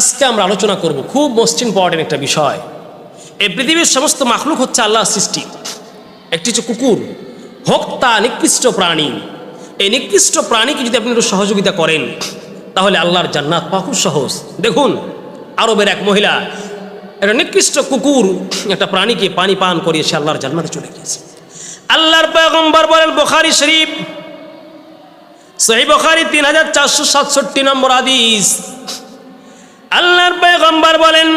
আজকে আমরা আলোচনা করব খুব মোস্ট ইম্পর্টেন্ট একটা বিষয়। এই পৃথিবীর সমস্ত মাখলুক হচ্ছে আল্লাহর সৃষ্টি। একটি হচ্ছে কুকুর। হোক তা নিকৃষ্ট প্রাণী। এই নিকৃষ্ট প্রাণীকে যদি আপনি একটু সহযোগিতা করেন, তাহলে আল্লাহর জান্নাত পাওয়া খুব সহজ। দেখুন, আরবের এক মহিলা, একটা নিকৃষ্ট কুকুর, একটা প্রাণীকে পানি পান করিয়ে সে আল্লাহর জান্নাতে চলে গিয়েছে। আল্লাহর পয়গম্বর বলেন, বোখারি শরীফ সহি বখারি তিন হাজার চারশো সাতষট্টি নম্বর আদিস আল্লাহর পয়গম্বর বলেন,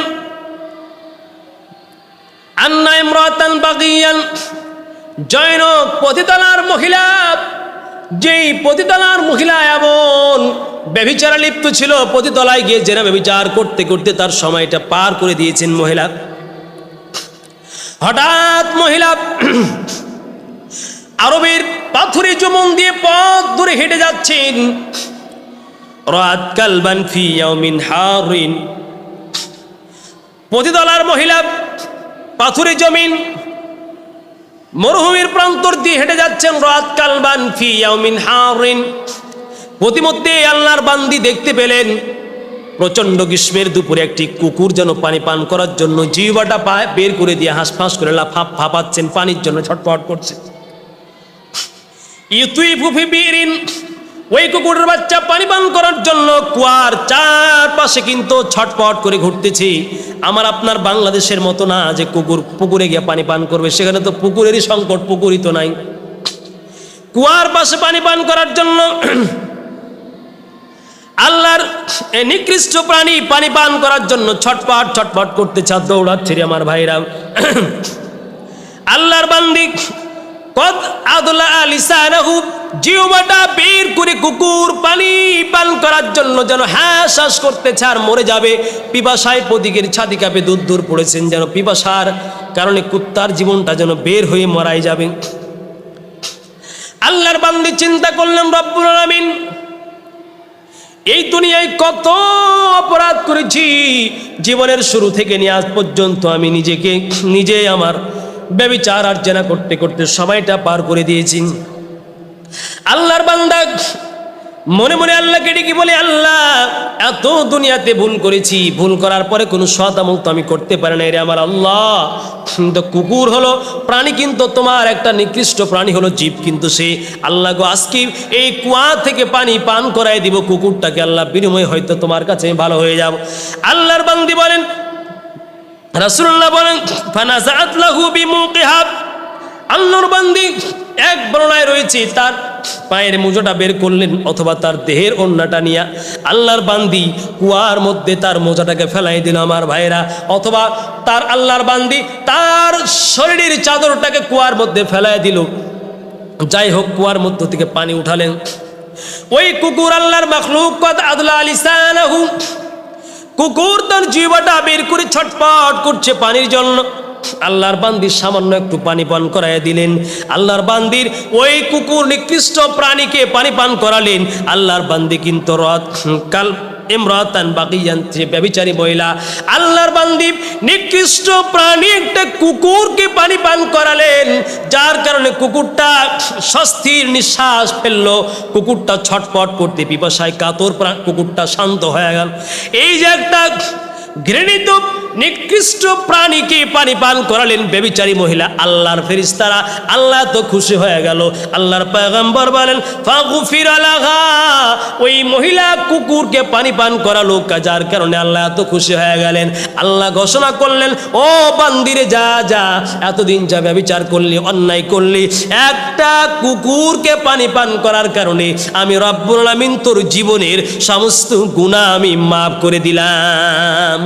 আন্না ইমরাতান বাগিয়ান জৈনক পতিতলার মহিলা, যেই পতিতলার মহিলা এমন ব্যভিচারা লিপ্ত ছিল, পতিতলায় গিয়ে জেনা ব্যভিচার করতে করতে তার সময়টা পার করে দিয়েছেন মহিলা। হঠাৎ মহিলা আরবের পাথুরে চুমন দিয়ে পথ দূরে হেঁটে যাচ্ছেন। রাত কালবান ফি হারিন। পতিতলার মহিলা, পাথুরে জমিন, মরুভূমির প্রান্তর দিয়ে হেঁটে যাচ্ছেন রাত কালবান ফি ইয়াউমিন হারিন। প্রতিমধ্যে আল্লাহর বান্দি দেখতে পেলেন, প্রচণ্ড গ্রীষ্মের দুপুরে একটি কুকুর যেন পানি পান করার জন্য জিহ্বাটা পায়, বের করে দিয়ে হাঁসফাঁস করে লাফাপ ফাঁপাচ্ছেন, পানির জন্য ছটফট করছে। ইউতুই ফুফি বিরিন ওই কুকুরের বাচ্চা পানি পান করার জন্য কুয়ার চারপাশে কিন্তু ছটপট করে ঘুরতেছি। আমার আপনার বাংলাদেশের মতো না যে কুকুর, পুকুরে গিয়ে পানি পান করবে, সেখানে তো পুকুরেরই সংকট, পুকুরই তো নাই। কুয়ার পাশে পানি পান করার জন্য আল্লাহর নিকৃষ্ট প্রাণী পানি পান করার জন্য ছটপট ছটপট করতে চা দৌড়াচ্ছে আমার ভাইরা। আল্লাহর বান্দি কদ আদলা লিসানাহু জিওবাটা বের করে কুকুর পানি পান করার জন্য যেন হ্যাঁ শ্বাস করতেছে আর মরে যাবে। পিপাসায় প্রতীকের ছাদি কাপে দূর দূর পড়েছেন যেন পিপাসার কারণে কুত্তার জীবনটা যেন বের হয়ে মরাই যাবে। আল্লাহর বান্দি চিন্তা করলেন, রব্বুল আলামিন, এই দুনিয়ায় কত অপরাধ করেছি। জীবনের শুরু থেকে নিয়ে আজ পর্যন্ত আমি নিজেকে, নিজে আমার ব্যবিচার আর জেনা করতে করতে সময়টা পার করে দিয়েছি। আল্লাহর বান্দা মনে মনে আল্লাহকে ডেকে বলে, আল্লাহ, এত দুনিয়াতে ভুল করেছি। ভুল করার পরে কোনো সৎ আমল তো আমি করতে পারি না রে আমার আল্লাহ। কিন্তু কুকুর হলো প্রাণী, কিন্তু তোমার একটা নিকৃষ্ট প্রাণী হলো জীব। কিন্তু সে, আল্লাহ গো, আজকে এই কুয়া থেকে পানি পান করাই দিব। কুকুরটাকে আল্লাহ বিনিময় হয়তো তোমার কাছে ভালো হয়ে যাব। আল্লাহর বান্দি বলেন রাসূলুল্লাহ বলেন ফানাজাত লাহু বিমুকিহাব আল্লাহর বান্দি এক বর্ণায় রয়েছে, তার পায়ের মুজোটা বের করলেন অথবা তার দেহের অন্যটা নিয়ে। আল্লাহর বান্দি কুয়ার মধ্যে তার মোজাটাকে ফেলাই দিল, আমার ভাইরা অথবা তার আল্লাহর বান্দি তার শরীরের চাদরটাকে কুয়ার মধ্যে ফেলাই দিল। যাই হোক, কুয়ার মধ্য থেকে পানি উঠালেন। ওই কুকুর আল্লাহর মখলুক, কদ আদলা আলিসানাহু কুকুর তার জিবাটা বের করে ছটপট করছে পানির জন্য। আল্লাহর বান্দির সামান্য একটু পানি পান করাই দিলেন। আল্লাহর বান্দির ওই কুকুর নিকৃষ্ট প্রাণীকে পানি পান করালেন। আল্লাহর বান্দি কিন্তু রথ, কাল ইমরাতান বাকিয়ান যে ব্যবিচারী মহিলা, আল্লাহর বান্দি, নিকৃষ্ট প্রাণী একটা কুকুরকে পানি পান করালেন, যার কারণে কুকুরটা স্বস্তির নিঃশ্বাস ফেলল, কুকুরটা ছটপট করতে পিপাসায় কাতর কুকুরটা শান্ত হয়ে গেল। এই যে একটা ঘৃণিত নিকৃষ্ট প্রাণীকে পানি পান করালেন বেবিচারী মহিলা। আল্লাহর ফেরিস্তারা, আল্লাহ তো খুশি হয়ে গেল। আল্লাহর পয়গম্বর বলেন ফাগুফির ওই মহিলা কুকুরকে পানি পান করালো, যার কারণে আল্লাহ এত খুশি হয়ে গেলেন। আল্লাহ ঘোষণা করলেন, ও বান্দিরে, যা যা, এতদিন যা ব্যবচার করলি, অন্যায় করলি, একটা কুকুরকে পানি পান করার কারণে আমি রব্বুল আলামিন তোর জীবনের সমস্ত গুণা আমি মাফ করে দিলাম।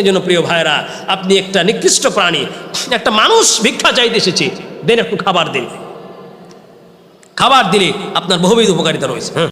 এই জন্য প্রিয় ভাইরা আপনি একটা নিকৃষ্ট প্রাণী, একটা মানুষ ভিক্ষা চাইতে এসেছে, দেন একটু খাবার দিন। খাবার দিলে আপনার বহুবিধ উপকারিতা রয়েছে হ্যাঁ।